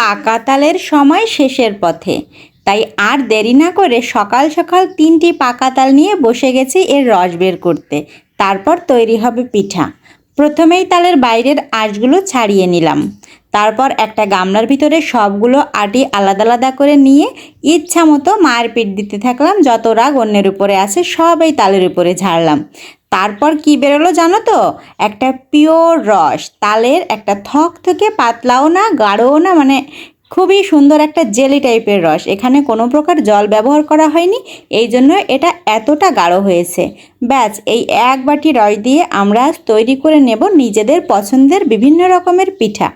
পাকা তালের সময় শেষের পথে। তাই আর দেরি না করে সকাল সকাল তিনটি পাকা তাল নিয়ে বসে গেছি এর রস বের করতে। তারপর তৈরি হবে পিঠা। প্রথমেই তালের বাইরের আঁশগুলো ছাড়িয়ে নিলাম। তারপর একটা গামলার ভিতরে সবগুলো আটি আলাদা আলাদা করে নিয়ে ইচ্ছা মতো মারপিট দিতে থাকলাম, যত রাগ অন্যের উপরে আছে সব এই তালের উপরে ঝাড়লাম। তারপর কি বেরোলো জানো তো? একটা পিওর রস। তালের একটা থক থেকে পাতলাও না, গাঢ়ও না মানে খুবই সুন্দর একটা জেলি টাইপের রস। এখানে কোনো প্রকার জল ব্যবহার করা হয়নি, এই জন্য এটা এতটা গাঢ় হয়েছে। ব্যাস, এই এক বাটি রস দিয়ে আমরা তৈরি করে নেব নিজেদের পছন্দের বিভিন্ন রকমের পিঠা।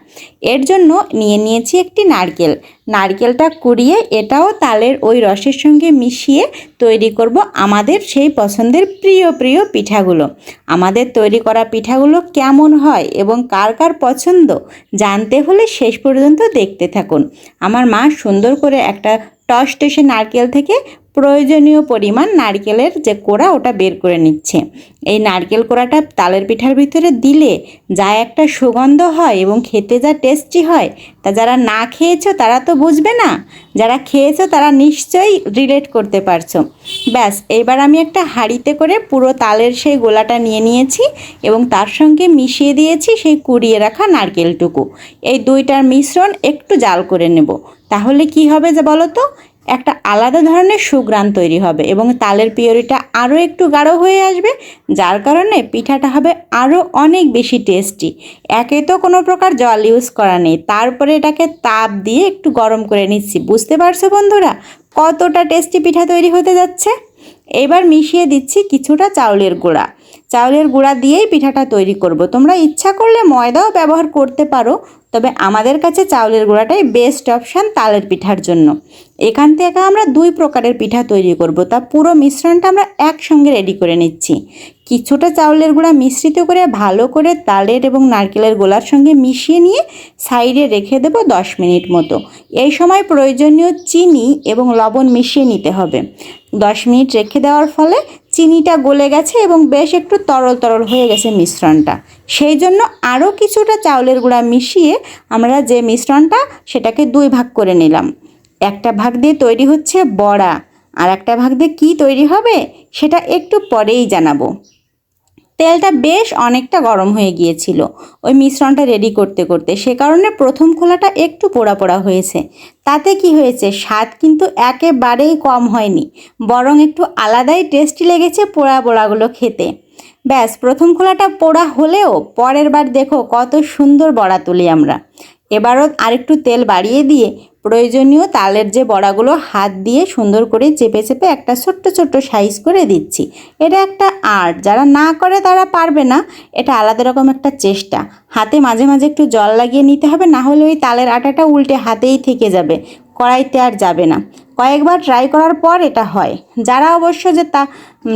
এর জন্য নিয়ে নিয়েছি একটি নারকেল। নারকেলটা কুড়িয়ে এটাও তালের ওই রসের সঙ্গে মিশিয়ে তৈরি করব আমাদের সেই পছন্দের প্রিয় প্রিয় পিঠাগুলো। আমাদের তৈরি করা পিঠাগুলো কেমন হয় এবং কার কার পছন্দ জানতে হলে শেষ পর্যন্ত দেখতে থাকুন। আমার মা সুন্দর করে একটা টস টসে নারকেল থেকে প্রয়োজনীয় পরিমাণ নারকেলের যে কোড়া, ওটা বের করে নিচ্ছে। এই নারকেল কোড়াটা তালের পিঠার ভিতরে দিলে যা একটা সুগন্ধ হয় এবং খেতে যা টেস্টি হয়, তা যারা না খেয়েছো তারা তো বুঝবে না। যারা খেয়েছো তারা নিশ্চয়ই রিলেট করতে পারছ। ব্যাস এইবার আমি একটা হাঁড়িতে করে পুরো তালের সেই গোলাটা নিয়ে নিয়েছি এবং তার সঙ্গে মিশিয়ে দিয়েছি সেই কুড়িয়ে রাখা নারকেলটুকু। এই দুইটার মিশ্রণ একটু জাল করে নেব। তাহলে কি হবে যে বলো তো? একটা আলাদা ধরনের সুগ্রান তৈরি হবে এবং তালের পিওরিটা আরও একটু গাঢ় হয়ে আসবে, যার কারণে পিঠাটা হবে আরও অনেক বেশি টেস্টি। একে তো কোনো প্রকার জল ইউজ করা নেই, তারপরে এটাকে তাপ দিয়ে একটু গরম করে নিচ্ছি। বুঝতে পারছ বন্ধুরা কতটা টেস্টি পিঠা তৈরি হতে যাচ্ছে? এবার মিশিয়ে দিচ্ছি কিছুটা চাউলের গুঁড়া। চাউলের গুঁড়া দিয়েই পিঠাটা তৈরি করব। তোমরা ইচ্ছা করলে ময়দাও ব্যবহার করতে পারো, তবে আমাদের কাছে চাউলের গুঁড়াটাই বেস্ট অপশান তালের পিঠার জন্য। এখান থেকে আমরা দুই প্রকারের পিঠা তৈরি করব, তা পুরো মিশ্রণটা আমরা একসঙ্গে রেডি করে নিচ্ছি। কিছুটা চাউলের গুঁড়া মিশ্রিত করে ভালো করে তালের এবং নারকেলের গোলার সঙ্গে মিশিয়ে নিয়ে সাইডে রেখে দেবো দশ মিনিট মতো। এই সময় প্রয়োজনীয় চিনি এবং লবণ মিশিয়ে নিতে হবে। দশ মিনিট রেখে দেওয়ার ফলে চিনিটা গলে গেছে এবং বেশ একটু তরল তরল হয়ে গেছে মিশ্রণটা। সেই জন্য আরও কিছুটা চাউলের গুঁড়া মিশিয়ে আমরা যে মিশ্রণটা সেটাকে দুই ভাগ করে নিলাম। একটা ভাগ দিয়ে তৈরি হচ্ছে বড়া। আর একটা ভাগ দিয়ে কী তৈরি হবে সেটা একটু পরেই জানাব। তেলটা বেশ অনেকটা গরম হয়ে গিয়েছিল। ওই মিশ্রণটা রেডি করতে করতে। সে কারণে প্রথম খোলাটা একটু পোড়া পোড়া হয়েছে। তাতে কি হয়েছে? স্বাদ কিন্তু একেবারেই কম হয়নি। বরং একটু আলাদাই টেস্টি লেগেছে পোড়া পোড়াগুলো খেতে। ব্যাস, প্রথম খোলাটা পোড়া হলেও পরের বার দেখো কত সুন্দর বড়া তুলি আমরা। এবারও আরেকটু তেল বাড়িয়ে দিয়ে প্রয়োজনীয় তালের যে বড়াগুলো হাত দিয়ে সুন্দর করে চেপে চেপে একটা ছোট্ট ছোট্ট সাইজ করে দিচ্ছি। এটা একটা আর্ট, যারা না করে তারা পারবে না। এটা আলাদা রকম একটা চেষ্টা। হাতে মাঝে মাঝে একটু জল লাগিয়ে নিতে হবে, না হলে ওই তালের আটাটা উল্টে হাতেই থেকে যাবে। কড়াইতে আর যাবে না। কয়েকবার ট্রাই করার পর এটা হয়। যারা অবশ্য যে তা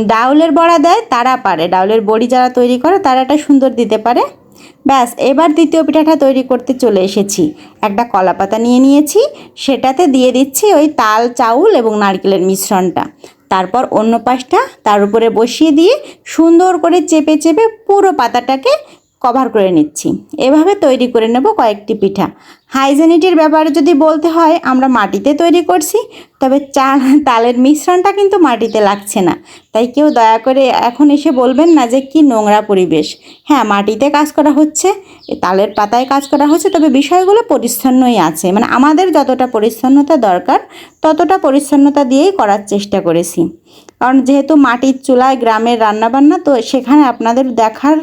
ডাউলের বড়া দেয় তারা পারে। ডাউলের বড়ি যারা তৈরি করে তারা এটা সুন্দর দিতে পারে। ব্যাস, এবার দ্বিতীয় পিঠাটা তৈরি করতে চলে এসেছি। একটা কলা পাতা নিয়ে নিয়েছি, সেটাতে দিয়ে দিচ্ছি ওই তাল, চাউল এবং নারকেলের মিশ্রণটা। তারপর অন্য পাশটা তার উপরে বসিয়ে দিয়ে সুন্দর করে চেপে চেপে পুরো পাতাটাকে কভার করে নিচ্ছি। এভাবে তৈরি করে নেব কয়েকটি পিঠা। হাইজেনিটির ব্যাপারে যদি বলতে হয়, আমরা মাটিতে তৈরি করছি, তবে চাল তালের মিশ্রণটা কিন্তু মাটিতে লাগছে না। তাই কেউ দয়া করে এখন এসে বলবেন না যে কি নোংরা পরিবেশ। হ্যাঁ মাটিতে কাজ করা হচ্ছে তালের পাতায় কাজ করা হচ্ছে, তবে বিষয়গুলো পরিচ্ছন্নই আছে। মানে আমাদের যতটা পরিচ্ছন্নতা দরকার, ততটা পরিচ্ছন্নতা দিয়েই করার চেষ্টা করেছি। কারণ যেহেতু মাটির চুলায় গ্রামের রান্নাবান্না, তো সেখানে আপনাদের দেখার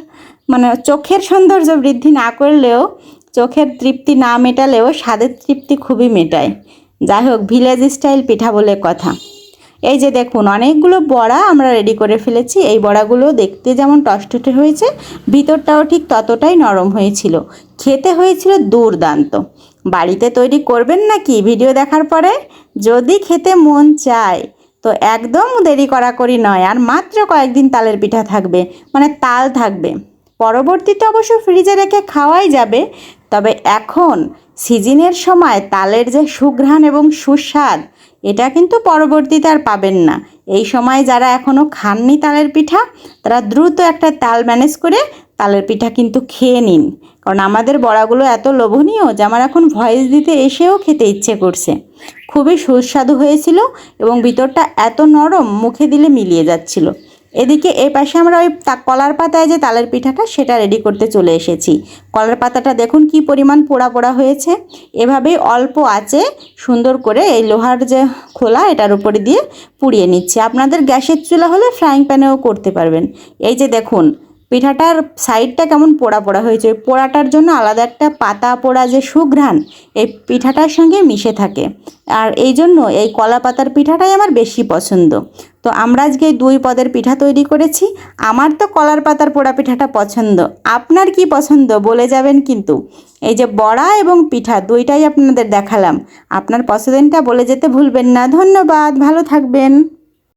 মানে চোখের সৌন্দর্য বৃদ্ধি না করলেও, চোখের তৃপ্তি না মেটালেও স্বাদের তৃপ্তি খুবই মেটায়। যাই হোক ভিলেজ স্টাইল পিঠা বলে কথা। এই যে দেখুন, অনেকগুলো বড়া আমরা রেডি করে ফেলেছি। এই বড়াগুলো দেখতে যেমন টসটটে হয়েছে, ভিতরটাও ঠিক ততটাই নরম হয়েছিল। খেতে হয়েছিল দুর্দান্ত। বাড়িতে তৈরি করবেন নাকি ভিডিও দেখার পরে? যদি খেতে মন চায়, তো একদম দেরি করা করি নয়, আর মাত্র কয়েকদিন তালের পিঠা থাকবে মানে তাল থাকবে। পরবর্তীতে অবশ্য ফ্রিজে রেখে খাওয়াই যাবে, তবে এখন সিজনের সময় তালের যে সুঘ্রাণ এবং সুস্বাদ, এটা কিন্তু পরবর্তীতে আর পাবেন না। এই সময় যারা এখনও খাননি তালের পিঠা, তারা দ্রুত একটা তাল ম্যানেজ করে তালের পিঠা কিন্তু খেয়ে নিন। কারণ আমাদের বড়াগুলো এত লোভনীয় যে আমার এখন ভয়েস দিতে এসেও খেতে ইচ্ছে করছে। খুবই সুস্বাদু হয়েছিল এবং ভিতরটা এত নরম মুখে দিলে মিলিয়ে যাচ্ছিল। এদিকে এই পাশে আমরা ওই কলার পাতায় যে তালের পিঠাটা, সেটা রেডি করতে চলে এসেছি। কলার পাতাটা দেখুন কি পরিমাণ পোড়া পোড়া হয়েছে। এভাবেই অল্প আছে সুন্দর করে এই লোহার যে খোলা, এটার উপরে দিয়ে পুড়িয়ে নিচ্ছে। আপনাদের গ্যাসের চুলা হলে ফ্রাইং প্যানেও করতে পারবেন। এই যে দেখুন পিঠাটার সাইডটা কেমন পোড়া পোড়া হয়েছে? ওই পোড়াটার জন্য আলাদা একটা পাতা পোড়া যে সুঘ্রাণ, এই পিঠাটার সঙ্গে মিশে থাকে। আর এই জন্য এই কলা পাতার পিঠাটাই আমার বেশি পছন্দ। তো আমরা আজকে দুই পদের পিঠা তৈরি করেছি। আমার তো কলার পাতার পোড়া পিঠাটা পছন্দ। আপনার কি পছন্দ বলে যাবেন কিন্তু। এই যে বড়া এবং পিঠা দুইটাই আপনাদের দেখালাম। আপনার পছন্দটা বলে যেতে ভুলবেন না। ধন্যবাদ। ভালো থাকবেন।